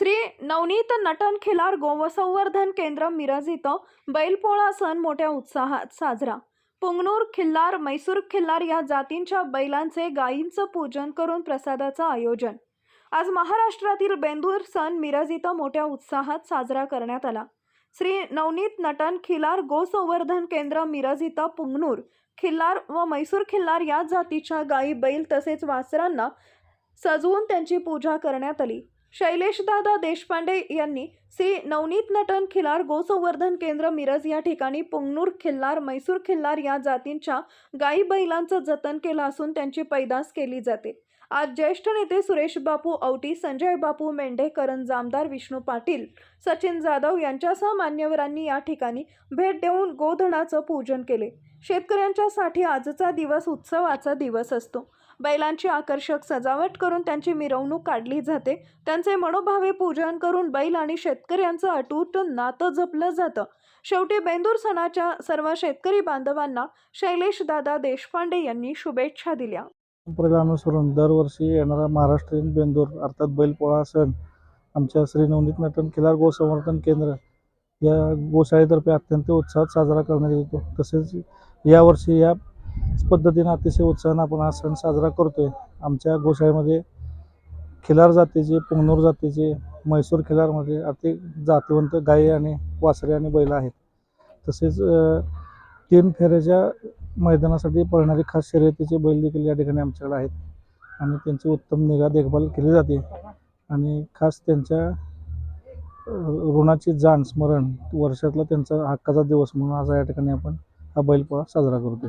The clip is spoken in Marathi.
नवनीत नटन खिलार गोवसंवर्धन केंद्र मिरज इथं बैलपोळा सण मोठ्या उत्साहात साजरा. पुंगनूर खिल्लार मैसूर खिल्लार या जातींच्या बैलांचे गायींचं पूजन करून प्रसादाचं आयोजन. आज महाराष्ट्रातील बेंदूर सण मिरज इथं मोठ्या उत्साहात साजरा करण्यात आला. श्री नवनीत नटन खिलार गोसंवर्धन केंद्र मिरज इथं पुंगनूर खिल्लार व मैसूर खिल्लार या जातीच्या गायी बैल तसेच वासरांना सजवून त्यांची पूजा करण्यात आली. शैलेशदादा देशपांडे यांनी श्री नवनीत नटन खिलार गोसंवर्धन केंद्र मिरज या ठिकाणी पुंगनूर खिल्लार मैसूर खिल्लार या जातींच्या गाई बैलांचं जतन केलं असून त्यांची पैदास केली जाते. आज ज्येष्ठ नेते सुरेश बापू औटी संजय बापू मेंढे करण जामदार विष्णू पाटील सचिन जाधव यांच्यासह मान्यवरांनी या ठिकाणी भेट देऊन गोधनाचं पूजन केले. शेतकऱ्यांच्यासाठी आजचा दिवस उत्सवाचा दिवस असतो. बैलांची आकर्षक सजावट करून त्यांची मिरवणूक काढली जाते. त्यांचे मनोभावे पूजन करून बैल आणि शेतकऱ्यांचं अटूट नातं जपलं जातं. शेवटी बेंदूर सणाच्या सर्व शेतकरी बांधवांना शैलेश दादा देशपांडे यांनी शुभेच्छा दिल्या. परंपरेला अनुसरून दरवर्षी येणारा महाराष्ट्रीयन बेंदूर अर्थात बैलपोळा सण आमच्या श्री नवनीत नटन खिलार गोसंवर्धन केंद्र या गोशाळेतर्फे अत्यंत उत्साहात साजरा करण्यात येतो. तसेच यावर्षी या पद्धतीनं अतिशय उत्साहानं आपण हा सण साजरा करतोय. आमच्या गोशाळेमध्ये खिलार जातीचे पुंगनूर जातीचे म्हैसूर खिलारमध्ये अति जातीवंत गायी आणि वासरे आणि बैल आहेत. तसेच तीन फेऱ्याच्या मैदानासाठी पळणारे खास शर्यतीचे बैल देखील या ठिकाणी आमच्याकडे आहेत. आणि त्यांची उत्तम निगा देखभाल केली जाते. आणि खास त्यांच्या ऋणाची जाण स्मरण वर्षातला त्यांचा हक्काचा दिवस म्हणून आज या ठिकाणी आपण हा बैलपोळा साजरा करतो